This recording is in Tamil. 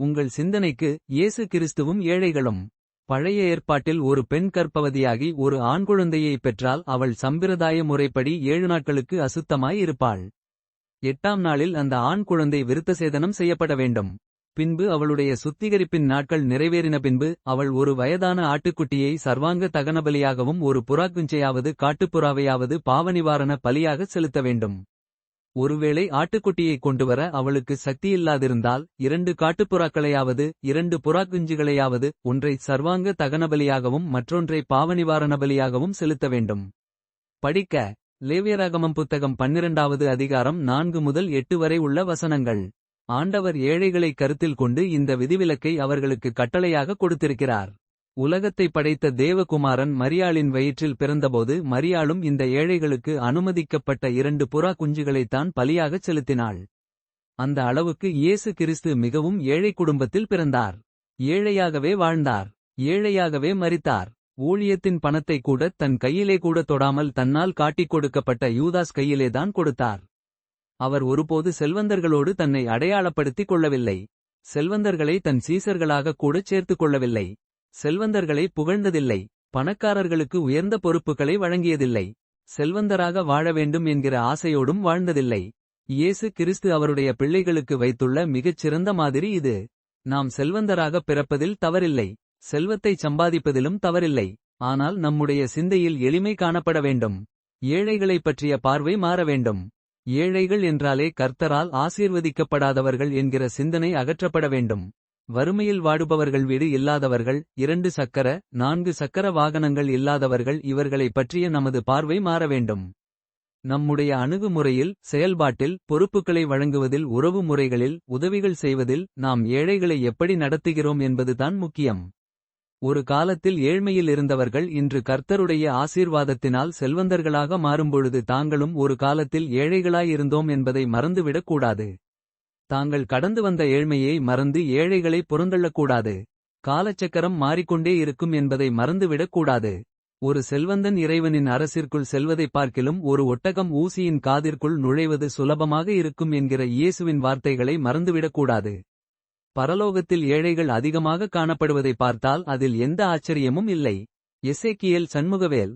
உங்கள் சிந்தனைக்கு இயேசு கிறிஸ்துவும் ஏழைகளும். பழைய ஏற்பாட்டில் ஒரு பெண் கற்பவதியாகி ஒரு ஆண் குழந்தையை பெற்றால் அவள் சம்பிரதாய முறைப்படி ஏழு நாட்களுக்கு அசுத்தமாய் இருப்பாள். எட்டாம் நாளில் அந்த ஆண் குழந்தை விருத்தசேதனம் செய்யப்பட வேண்டும். பின்பு அவளுடைய சுத்திகரிப்பின் நாட்கள் நிறைவேறின பின்பு அவள் ஒரு வயதான ஆட்டுக்குட்டியை சர்வாங்க தகனபலியாகவும் ஒரு புறாக்குஞ்சையாவது காட்டுப்புறாவையாவது பாவநிவாரண பலியாக செலுத்த வேண்டும். ஒருவேளை ஆட்டுக்குட்டியை கொண்டுவர அவளுக்கு சக்தியில்லாதிருந்தால் இரண்டு காட்டுப்புறாக்களையாவது இரண்டு புறாக்குஞ்சுகளையாவது ஒன்றை சர்வாங்க தகனபலியாகவும் மற்றொன்றை பாவநிவாரணபலியாகவும் செலுத்த வேண்டும். படிக்க லேவியராகமம் புத்தகம் பன்னிரண்டாவது அதிகாரம் நான்கு முதல் எட்டு வரை உள்ள வசனங்கள். ஆண்டவர் ஏழைகளை கருத்தில் கொண்டு இந்த விதிவிலக்கை அவர்களுக்கு கட்டளையாக கொடுத்திருக்கிறார். உலகத்தை படைத்த தேவகுமாரன் மரியாளின் வயிற்றில் பிறந்தபோது மரியாளும் இந்த ஏழைகளுக்கு அனுமதிக்கப்பட்ட இரண்டு புறா குஞ்சுகளைத்தான் பலியாகச் செலுத்தினாள். அந்த அளவுக்கு இயேசு கிறிஸ்து மிகவும் ஏழை குடும்பத்தில் பிறந்தார். ஏழையாகவே வாழ்ந்தார். ஏழையாகவே மறித்தார் ஊழியத்தின் பணத்தை கூட தன் கையிலே கூட தொடாமல் தன்னால் காட்டிக் கொடுக்கப்பட்ட யூதாஸ் கையிலேதான் கொடுத்தார். அவர் ஒருபோது செல்வந்தர்களோடு தன்னை அடையாளப்படுத்திக் கொள்ளவில்லை. செல்வந்தர்களை தன் சீசர்களாக கூடச் சேர்த்துக் கொள்ளவில்லை. செல்வந்தர்களை புகழ்ந்ததில்லை. பணக்காரர்களுக்கு உயர்ந்த பொறுப்புகளை வழங்கியதில்லை. செல்வந்தராக வாழ வேண்டும் என்கிற ஆசையோடும் வாழ்ந்ததில்லை. இயேசு கிறிஸ்து அவருடைய பிள்ளைகளுக்கு வைத்துள்ள மிகச் சிறந்த மாதிரி இது. நாம் செல்வந்தராக பிறப்பதில் தவறில்லை. செல்வத்தை சம்பாதிப்பதிலும் தவறில்லை. ஆனால் நம்முடைய சிந்தையில் எளிமை காணப்பட வேண்டும். ஏழைகளைப் பற்றிய பார்வை மாற வேண்டும். ஏழைகள் என்றாலே கர்த்தரால் ஆசீர்வதிக்கப்படாதவர்கள் என்கிற சிந்தனை அகற்றப்பட வேண்டும். வறுமையில் வாடுபவர்கள் வீடு இல்லாதவர்கள் இரண்டு சக்கர நான்கு சக்கர வாகனங்கள் இல்லாதவர்கள் இவர்களைப் பற்றிய நமது பார்வை மாற வேண்டும். நம்முடைய அணுகுமுறையில் செயல்பாட்டில் பொறுப்புகளை வழங்குவதில் உறவு முறைகளில் உதவிகள் செய்வதில் நாம் ஏழைகளை எப்படி நடத்துகிறோம் என்பதுதான் முக்கியம். ஒரு காலத்தில் ஏழ்மையில் இருந்தவர்கள் இன்று கர்த்தருடைய ஆசீர்வாதத்தினால் செல்வந்தர்களாக மாறும்பொழுது தாங்களும் ஒரு காலத்தில் ஏழைகளாயிருந்தோம் என்பதை மறந்துவிடக் கூடாது. தாங்கள் கடந்து வந்த ஏழ்மையை மறந்து ஏழைகளை புறந்தள்ளக்கூடாது. காலச்சக்கரம் மாறிக்கொண்டே இருக்கும் என்பதை மறந்துவிடக் கூடாது. ஒரு செல்வந்தன் இறைவனின் அரசிற்குள் செல்வதைப் பார்க்கிலும் ஒரு ஒட்டகம் ஊசியின் காதிற்குள் நுழைவது சுலபமாக இருக்கும் என்கிற இயேசுவின் வார்த்தைகளை மறந்துவிடக்கூடாது பரலோகத்தில் ஏழைகள் அதிகமாக காணப்படுவதை பார்த்தால் அதில் எந்த ஆச்சரியமும் இல்லை. எசேக்கியல் சண்முகவேல்